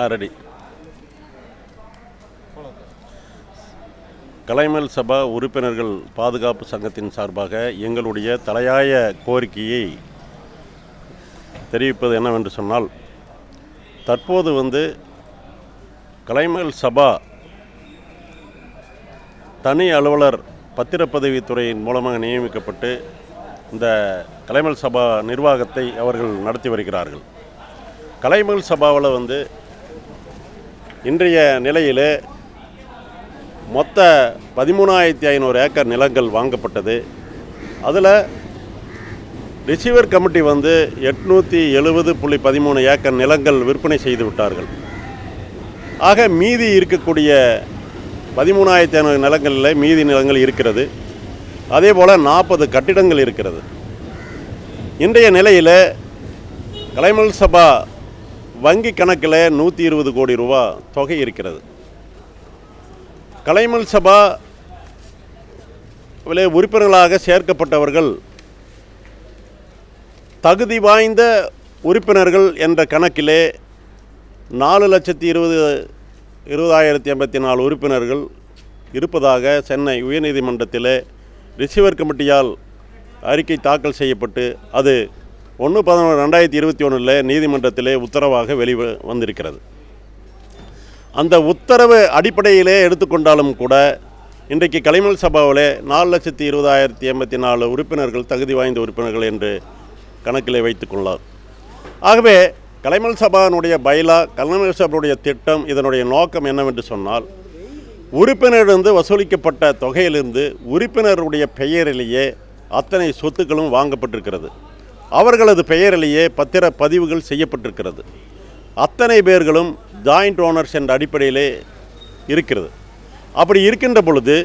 ஆ ready கலைமல் சபா உறுப்பினர்கள் பாதுகாப்பு சங்கத்தின் சார்பாக எங்களுடைய தலையாய கோரிக்கையை தெரிவிப்பது என்னவென்று சொன்னால் தற்போது வந்து கலைமல் சபா தனி அலுவலர் பத்திரப்பதவித்துறையின் மூலமாக நியமிக்கப்பட்டு இந்த கலைமல் சபா நிர்வாகத்தை அவர்கள் நடத்தி வருகிறார்கள். கலைமகள் சபாவில் வந்து இன்றைய நிலையில் மொத்த பதிமூணாயிரத்தி ஐநூறு ஏக்கர் நிலங்கள் வாங்கப்பட்டது. அதில் ரிசீவர் கமிட்டி வந்து எட்நூற்றி எழுபது புள்ளி பதிமூணு ஏக்கர் நிலங்கள் விற்பனை செய்து விட்டார்கள். ஆக மீதி இருக்கக்கூடிய பதிமூணாயிரத்தி ஐநூறு நிலங்களில் மீதி நிலங்கள் இருக்கிறது. அதே போல் நாற்பது கட்டிடங்கள் இருக்கிறது. இன்றைய நிலையில் கலைமல் சபா வங்கி கணக்கில் நூற்றி இருபது கோடி ரூபா தொகை இருக்கிறது. கலைமல் சபா விலை உறுப்பினர்களாக சேர்க்கப்பட்டவர்கள் தகுதி வாய்ந்த உறுப்பினர்கள் என்ற கணக்கிலே நாலு லட்சத்தி இருபது இருபதாயிரத்தி எண்பத்தி நாலு உறுப்பினர்கள் இருப்பதாக சென்னை உயர்நீதிமன்றத்தில் ரிசீவர் கமிட்டியால் அறிக்கை தாக்கல் செய்யப்பட்டு அது ஒன்று பதினொன்று ரெண்டாயிரத்தி இருபத்தி ஒன்றில் நீதிமன்றத்திலே உத்தரவாக வெளி வந்திருக்கிறது. அந்த உத்தரவு அடிப்படையிலே எடுத்துக்கொண்டாலும் கூட இன்றைக்கு கலைமல் சபாவிலே நாலு லட்சத்தி இருபதாயிரத்தி எண்பத்தி நாலு உறுப்பினர்கள் தகுதி வாய்ந்த உறுப்பினர்கள் என்று கணக்கிலே வைத்துக்கொள்ளார் ஆகவே கலைமல் சபாவினுடைய பைலா கலைமல் சபாவுடைய திட்டம் இதனுடைய நோக்கம் என்னவென்று சொன்னால் உறுப்பினரிலிருந்து வசூலிக்கப்பட்ட தொகையிலிருந்து உறுப்பினருடைய பெயரிலேயே அத்தனை சொத்துக்களும் வாங்கப்பட்டிருக்கிறது. அவர்களது பெயரிலேயே பத்திர பதிவுகள் செய்யப்பட்டிருக்கிறது. அத்தனை பேர்களும் ஜாயிண்ட் ஓனர்ஸ் என்ற அடிப்படையிலே இருக்கிறது. அப்படி இருக்கின்ற பொழுது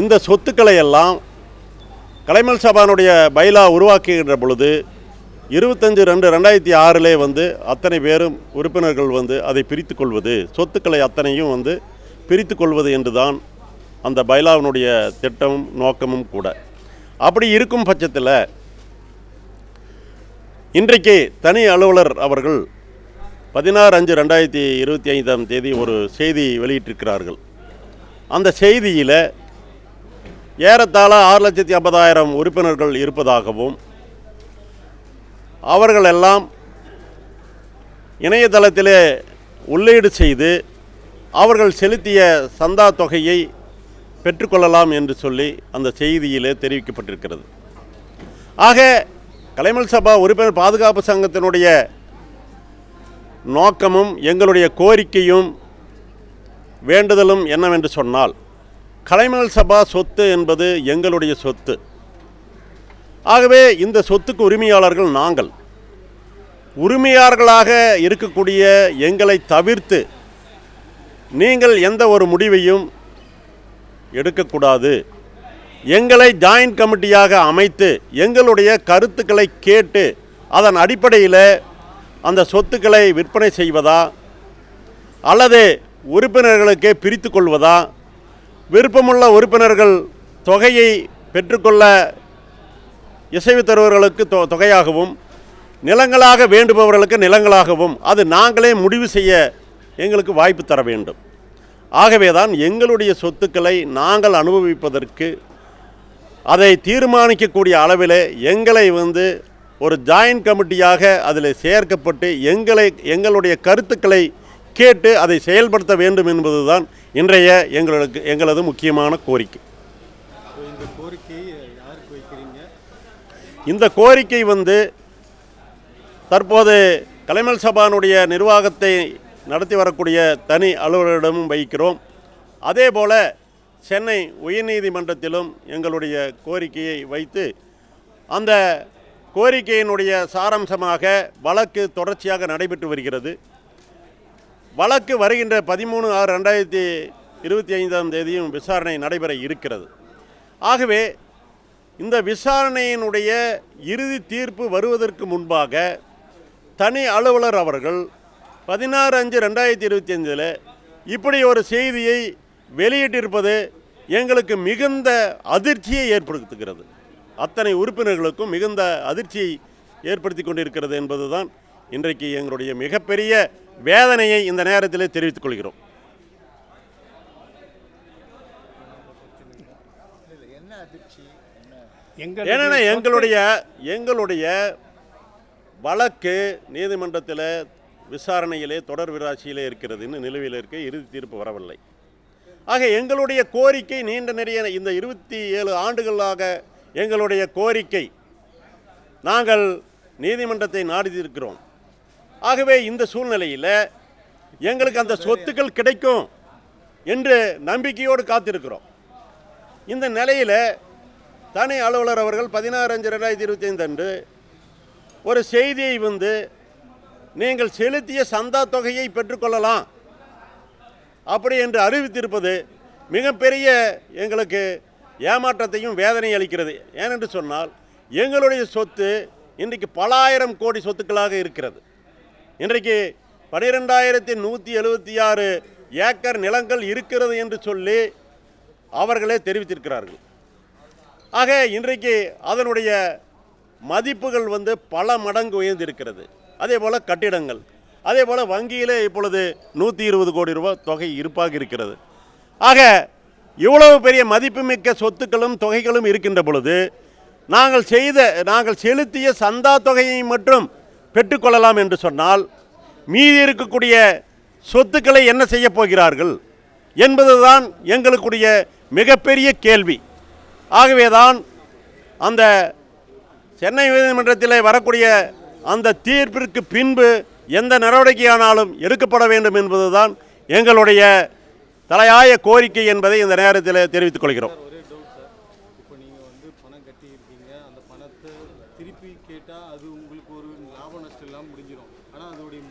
இந்த சொத்துக்களை எல்லாம் கலைமல் சபானுடைய பைலா உருவாக்குகின்ற பொழுது இருபத்தஞ்சு ரெண்டு ரெண்டாயிரத்தி ஆறிலே வந்து அத்தனை பேரும் உறுப்பினர்கள் வந்து அதை பிரித்து கொள்வது சொத்துக்களை அத்தனையும் வந்து பிரித்து கொள்வது என்றுதான் அந்த பைலாவினுடைய திட்டமும் நோக்கமும் கூட. அப்படி இருக்கும் பட்சத்தில் இன்றைக்கு தனி அலுவலர் அவர்கள் பதினாறு அஞ்சு ரெண்டாயிரத்தி இருபத்தி ஐந்தாம் தேதி ஒரு செய்தி வெளியிட்டிருக்கிறார்கள். அந்த செய்தியில் ஏறத்தாழ ஆறு லட்சத்தி ஐம்பதாயிரம் உறுப்பினர்கள் இருப்பதாகவும் அவர்களெல்லாம் இணையதளத்திலே உள்ளீடு செய்து அவர்கள் செலுத்திய சந்தா தொகையை பெற்றுக்கொள்ளலாம் என்று சொல்லி அந்த செய்தியிலே தெரிவிக்கப்பட்டிருக்கிறது. ஆக கலைமல் சபா உறுப்பினர் பாதுகாப்பு சங்கத்தினுடைய நோக்கமும் எங்களுடைய கோரிக்கையும் வேண்டுதலும் என்னவென்று சொன்னால் கலைமல் சபா சொத்து என்பது எங்களுடைய சொத்து. ஆகவே இந்த சொத்துக்கு உரிமையாளர்கள் நாங்கள். உரிமையாளர்களாக இருக்கக்கூடிய எங்களை தவிர்த்து நீங்கள் எந்த ஒரு முடிவையும் எடுக்கக்கூடாது. எங்களை ஜாயின்ட் கமிட்டியாக அமைத்து எங்களுடைய கருத்துக்களை கேட்டு அதன் அடிப்படையில் அந்த சொத்துக்களை விற்பனை செய்வதா அல்லது உறுப்பினர்களுக்கே பிரித்து கொள்வதா விருப்பமுள்ள உறுப்பினர்கள் தொகையை பெற்றுக்கொள்ள இசைவு தருவர்களுக்கு தொ தொகையாகவும் நிலங்களாக வேண்டுபவர்களுக்கு நிலங்களாகவும் அது நாங்களே முடிவு செய்ய எங்களுக்கு வாய்ப்பு தர வேண்டும். ஆகவே தான் எங்களுடைய சொத்துக்களை நாங்கள் அனுபவிப்பதற்கு அதை தீர்மானிக்கக்கூடிய அளவில் எங்களை வந்து ஒரு ஜாயின்ட் கமிட்டியாக அதில் சேர்க்கப்பட்டு எங்களை எங்களுடைய கருத்துக்களை கேட்டு அதை செயல்படுத்த வேண்டும் என்பதுதான் இன்றைய எங்களுக்கு எங்களது முக்கியமான கோரிக்கை. ஸோ இந்த கோரிக்கையை யாருக்கு வைக்கிறீங்க? இந்த கோரிக்கை வந்து தற்போது கலைமல் சபானுடைய நிர்வாகத்தை நடத்தி வரக்கூடிய தனி அலுவலரிடமும் வைக்கிறோம். அதே போல் சென்னை உயர்நீதிமன்றத்திலும் எங்களுடைய கோரிக்கையை வைத்து அந்த கோரிக்கையினுடைய சாராம்சமாக வழக்கு தொடர்ச்சியாக நடைபெற்று வருகிறது. வழக்கு வருகின்ற பதிமூணு ஆறு ரெண்டாயிரத்தி இருபத்தி ஐந்தாம் தேதியும் விசாரணை நடைபெற இருக்கிறது. ஆகவே இந்த விசாரணையினுடைய இறுதி தீர்ப்பு வருவதற்கு முன்பாக தனி அலுவலர் அவர்கள் பதினாறு அஞ்சு ரெண்டாயிரத்தி இருபத்தி அஞ்சில் இப்படி ஒரு செய்தியை வெளியிட்டிருப்பது எங்களுக்கு மிகுந்த அதிர்ச்சியை ஏற்படுத்துகிறது. அத்தனை உறுப்பினர்களுக்கும் மிகுந்த அதிர்ச்சியை ஏற்படுத்தி கொண்டிருக்கிறது என்பதுதான் இன்றைக்கு எங்களுடைய மிகப்பெரிய வேதனையை இந்த நேரத்தில் தெரிவித்துக் கொள்கிறோம். ஏன்னா எங்களுடைய எங்களுடைய வழக்கு நீதிமன்றத்தில் விசாரணையிலே தொடர் விராட்சியிலே இருக்கிறது. இன்னும் நிலுவையில் இருக்க இறுதி தீர்ப்பு வரவில்லை. ஆக எங்களுடைய கோரிக்கை நீண்ட நிறைய இந்த இருபத்தி ஏழு ஆண்டுகளாக எங்களுடைய கோரிக்கை. நாங்கள் நீதிமன்றத்தை நாடியிருக்கிறோம் ஆகவே இந்த சூழ்நிலையில் எங்களுக்கு அந்த சொத்துக்கள் கிடைக்கும் என்று நம்பிக்கையோடு காத்திருக்கிறோம். இந்த நிலையில் தனி அலுவலர் அவர்கள் பதினாறு அஞ்சு ரெண்டாயிரத்தி இருபத்தி ஐந்து அன்று ஒரு செய்தியை வந்து நீங்கள் செலுத்திய சந்தா தொகையை பெற்றுக்கொள்ளலாம். அப்படி என்று அறிவித்திருப்பது மிகப்பெரிய எங்களுக்கு ஏமாற்றத்தையும் வேதனை அளிக்கிறது. ஏனென்று சொன்னால் எங்களுடைய சொத்து இன்றைக்கு பல ஆயிரம் கோடி சொத்துக்களாக இருக்கிறது. இன்றைக்கு பனிரெண்டாயிரத்தி நூற்றி எழுபத்தி ஆறு ஏக்கர் நிலங்கள் இருக்கிறது என்று சொல்லி அவர்களே தெரிவித்திருக்கிறார்கள். ஆக இன்றைக்கு அதனுடைய மதிப்புகள் வந்து பல மடங்கு உயர்ந்திருக்கிறது. அதே போல் கட்டிடங்கள். அதே போல் வங்கியிலே இப்பொழுது நூற்றி இருபது கோடி ரூபாய் தொகை இருப்பாக இருக்கிறது. ஆக இவ்வளவு பெரிய மதிப்புமிக்க சொத்துக்களும் தொகைகளும் இருக்கின்ற பொழுது நாங்கள் செய்த நாங்கள் செலுத்திய சந்தா தொகையை மட்டும் பெற்றுக்கொள்ளலாம் என்று சொன்னால் மீதி இருக்கக்கூடிய சொத்துக்களை என்ன செய்ய போகிறார்கள் என்பதுதான் எங்களுக்குடைய மிகப்பெரிய கேள்வி. ஆகவேதான் அந்த சென்னை உயர்நீதிமன்றத்தில் வரக்கூடிய அந்த தீர்ப்பிற்கு பின்பு எந்த நடவடிக்கையானாலும் எடுக்கப்பட வேண்டும் என்பதுதான் எங்களுடைய தலையாய கோரிக்கை என்பதை இந்த நேரத்தில் தெரிவித்துக் கொள்கிறோம்.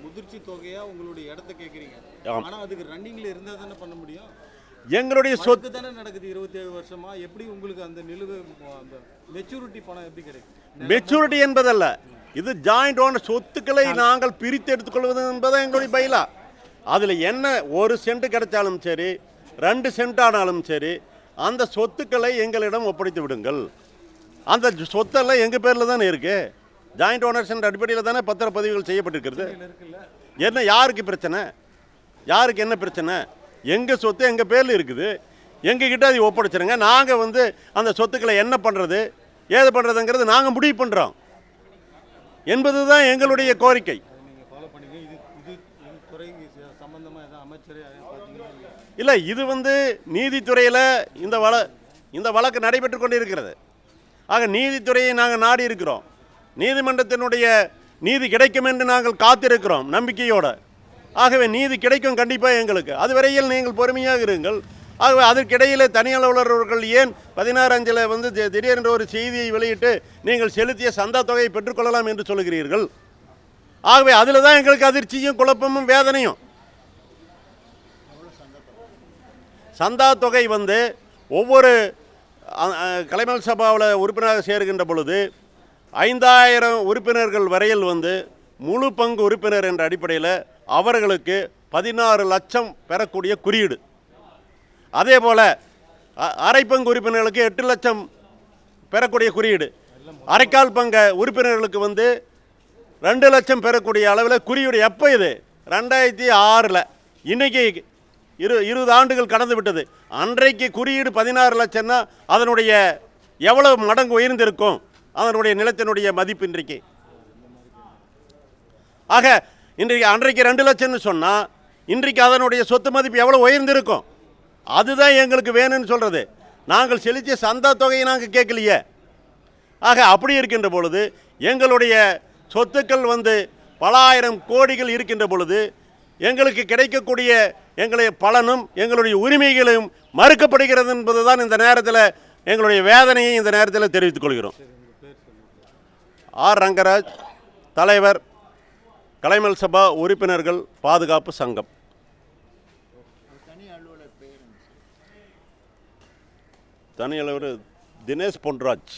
முதிர்ச்சி தொகையாக உங்களுடைய இடத்த கேட்குறீங்க. ஆனால் அதுக்கு ரன்னிங்கில் இருந்தால் தானே பண்ண முடியும்? எங்களுடைய சொத்து தானே நடக்குது இருபத்தேழு வருஷமா? எப்படி உங்களுக்கு அந்த நிலுவை அந்த மெச்சூரிட்டி பணம் எப்படி கிடைக்கும்? மெச்சூரிட்டி என்பதல்ல. இது ஜாயிண்ட் ஓனர் சொத்துக்களை நாங்கள் பிரித்து எடுத்துக்கொள்வது என்பது எங்களுடைய பயிலா. அதில் என்ன ஒரு சென்ட் கிடைச்சாலும் சரி ரெண்டு சென்ட் ஆனாலும் சரி அந்த சொத்துக்களை எங்களிடம் ஒப்படைத்து விடுங்கள். அந்த சொத்தெல்லாம் எங்கள் பேரில் தானே இருக்கு? ஜாயிண்ட் ஓனர்ஸ் என்ற அடிப்படையில் தானே பத்திரப்பதிவுகள் செய்யப்பட்டிருக்கிறது? என்ன யாருக்கு பிரச்சனை? யாருக்கு என்ன பிரச்சனை? எங்கள் சொத்து எங்கள் பேரில் இருக்குது. எங்ககிட்ட அதை ஒப்படைச்சிருங்க. நாங்கள் வந்து அந்த சொத்துக்களை என்ன பண்ணுறது ஏது பண்ணுறதுங்கிறது நாங்கள் முடிவு பண்ணுறோம் என்பது தான் எங்களுடைய கோரிக்கை. அமைச்சர் இல்லை இது வந்து நீதித்துறையில் இந்த வழ இந்த வழக்கு நடைபெற்று கொண்டிருக்கிறது. ஆக நீதித்துறையை நாங்கள் நாடி இருக்கிறோம் நீதிமன்றத்தினுடைய நீதி கிடைக்கும் என்று நாங்கள் காத்திருக்கிறோம் நம்பிக்கையோடு. ஆகவே நீதி கிடைக்கும் கண்டிப்பாக எங்களுக்கு. அதுவரையில் நீங்கள் பொறுமையாக இருங்கள். ஆகவே அதற்கிடையில் தனி அலுவலர்கள் ஏன் பதினாறு அஞ்சில் வந்து தி- திடீரென்று ஒரு செய்தியை வெளியிட்டு நீங்கள் செலுத்திய சந்தா தொகையை பெற்றுக்கொள்ளலாம் என்று சொல்கிறீர்கள்? ஆகவே அதில் தான் எங்களுக்கு அதிர்ச்சியும் குழப்பமும் வேதனையும். சந்தா தொகை வந்து ஒவ்வொரு கலைமல் சபாவில் உறுப்பினராக சேர்கின்ற பொழுது ஐந்தாயிரம் உறுப்பினர்கள் வரையில் வந்து முழு பங்கு உறுப்பினர் என்ற அடிப்படையில் அவர்களுக்கு பதினாறு லட்சம் பெறக்கூடிய குறியீடு. அதே போல் அரை பங்கு உறுப்பினர்களுக்கு எட்டு லட்சம் பெறக்கூடிய குறியீடு. அரைக்கால் பங்க உறுப்பினர்களுக்கு வந்து ரெண்டு லட்சம் பெறக்கூடிய அளவில் குறியீடு எப்போ இது? ரெண்டாயிரத்தி ஆறில். இன்றைக்கி இரு இருபது ஆண்டுகள் கடந்து விட்டது. அன்றைக்கு குறியீடு பதினாறு லட்சம்னா அதனுடைய எவ்வளவு மடங்கு உயர்ந்திருக்கும்? அதனுடைய நிலத்தினுடைய மதிப்பு இன்றைக்கு. ஆக இன்றைக்கு அன்றைக்கு ரெண்டு லட்சம்னு சொன்னால் இன்றைக்கு அதனுடைய சொத்து மதிப்பு எவ்வளோ உயர்ந்திருக்கும்? அதுதான் எங்களுக்கு வேணும்னு சொல்கிறது நாங்கள் செலுத்திய சந்தா தொகையை நாங்கள் கேட்கலையே. ஆக அப்படி இருக்கின்ற பொழுது எங்களுடைய சொத்துக்கள் வந்து பல ஆயிரம் கோடிகள் இருக்கின்ற பொழுது எங்களுக்கு கிடைக்கக்கூடிய எங்களுடைய பலனும் எங்களுடைய உரிமைகளும் மறுக்கப்படுகிறது என்பது தான் இந்த நேரத்தில் எங்களுடைய வேதனையை இந்த நேரத்தில் தெரிவித்துக் கொள்கிறோம். ஆர். ரங்கராஜ் தலைவர் கலைமல் சபா உறுப்பினர்கள் பாதுகாப்பு சங்கம். தனி அலுவலர் அளவர் தினேஷ் பொன்ராஜ்.